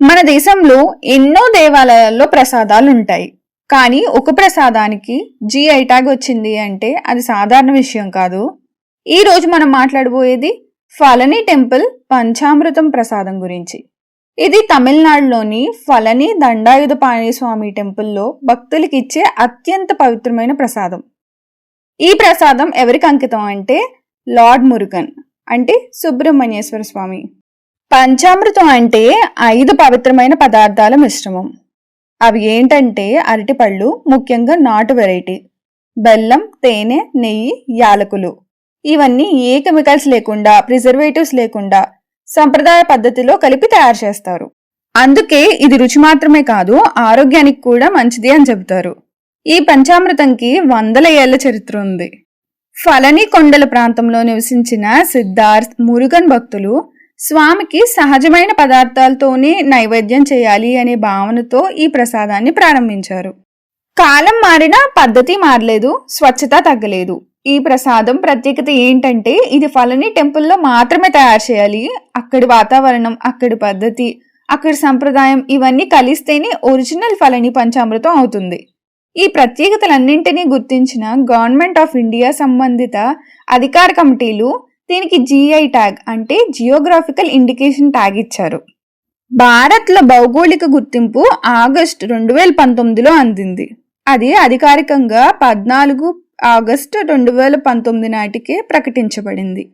మన దేశంలో ఎన్నో దేవాలయాల్లో ప్రసాదాలు ఉంటాయి కానీ ఒక ప్రసాదానికి జిఐ ట్యాగ్ వచ్చింది అంటే అది సాధారణ విషయం కాదు. ఈ రోజు మనం మాట్లాడబోయేది ఫలని టెంపుల్ పంచామృతం ప్రసాదం గురించి. ఇది తమిళనాడులోని ఫలని దండాయుధపాణి స్వామి టెంపుల్లో భక్తులకి ఇచ్చే అత్యంత పవిత్రమైన ప్రసాదం. ఈ ప్రసాదం ఎవరికి అంకితం అంటే లార్డ్ మురుగన్ అంటే సుబ్రహ్మణ్యేశ్వర స్వామి. పంచామృతం అంటే ఐదు పవిత్రమైన పదార్థాల మిశ్రమం. అవి ఏంటంటే అరటిపళ్ళు ముఖ్యంగా నాటు వెరైటీ బెల్లం తేనె నెయ్యి యాలకులు. ఇవన్నీ ఏ కెమికల్స్ లేకుండా ప్రిజర్వేటివ్స్ లేకుండా సంప్రదాయ పద్ధతిలో కలిపి తయారు చేస్తారు. అందుకే ఇది రుచి మాత్రమే కాదు ఆరోగ్యానికి కూడా మంచిది అని చెబుతారు. ఈ పంచామృతంకి వందల ఏళ్ళ చరిత్ర ఉంది. ఫలని కొండల ప్రాంతంలో నివసించిన సిద్ధార్థ్ మురుగన్ భక్తులు స్వామికి సహజమైన పదార్థాలతోనే నైవేద్యం చేయాలి అనే భావనతో ఈ ప్రసాదాన్ని ప్రారంభించారు. కాలం మారినా పద్ధతి మారలేదు స్వచ్ఛత తగ్గలేదు. ఈ ప్రసాదం ప్రత్యేకత ఏంటంటే ఇది ఫలని టెంపుల్లో మాత్రమే తయారు చేయాలి. అక్కడి వాతావరణం అక్కడి పద్ధతి అక్కడి సంప్రదాయం ఇవన్నీ కలిస్తేనే ఒరిజినల్ ఫలని పంచామృతం అవుతుంది. ఈ ప్రత్యేకతలన్నింటినీ గుర్తించిన గవర్నమెంట్ ఆఫ్ ఇండియా సంబంధిత అధికార కమిటీలు దీనికి జిఐ ట్యాగ్ అంటే జియోగ్రాఫికల్ ఇండికేషన్ ట్యాగ్ ఇచ్చారు. భారత్లో భౌగోళిక గుర్తింపు ఆగస్టు రెండు వేల పంతొమ్మిదిలో అందింది. అది అధికారికంగా పద్నాలుగు ఆగస్టు రెండు వేల పంతొమ్మిది నాటికే ప్రకటించబడింది.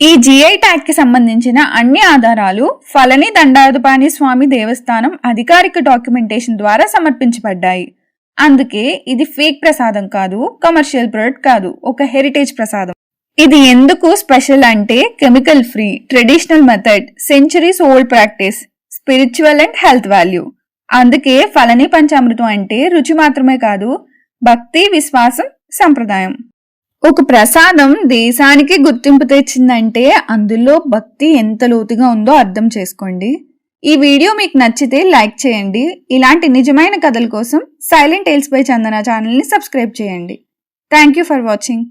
ఈ జిఐ ట్యాగ్కి సంబంధించిన అన్ని ఆధారాలు ఫలని దండాయుధపాణి స్వామి దేవస్థానం అధికారిక డాక్యుమెంటేషన్ ద్వారా సమర్పించబడ్డాయి. అందుకే ఇది ఫేక్ ప్రసాదం కాదు కమర్షియల్ ప్రొడక్ట్ కాదు ఒక హెరిటేజ్ ప్రసాదం. ఇది ఎందుకు స్పెషల్ అంటే chemical free traditional method centuries old practice spiritual and health value. అందుకే ఫలని పంచామృతం అంటే రుచి మాత్రమే కాదు భక్తి విశ్వాసం సంప్రదాయం. ఒక ప్రసాదం దేశానికి గుర్తింపు తెచ్చిందంటే అందులో భక్తి ఎంత లోతుగా ఉందో అర్థం చేసుకోండి. ఈ వీడియో మీకు నచ్చితే లైక్ చేయండి. ఇలాంటి నిజమైన కథల కోసం సైలెంట్ టేల్స్ బై చందన ఛానల్ని సబ్స్క్రైబ్ చేయండి. Thank you for watching.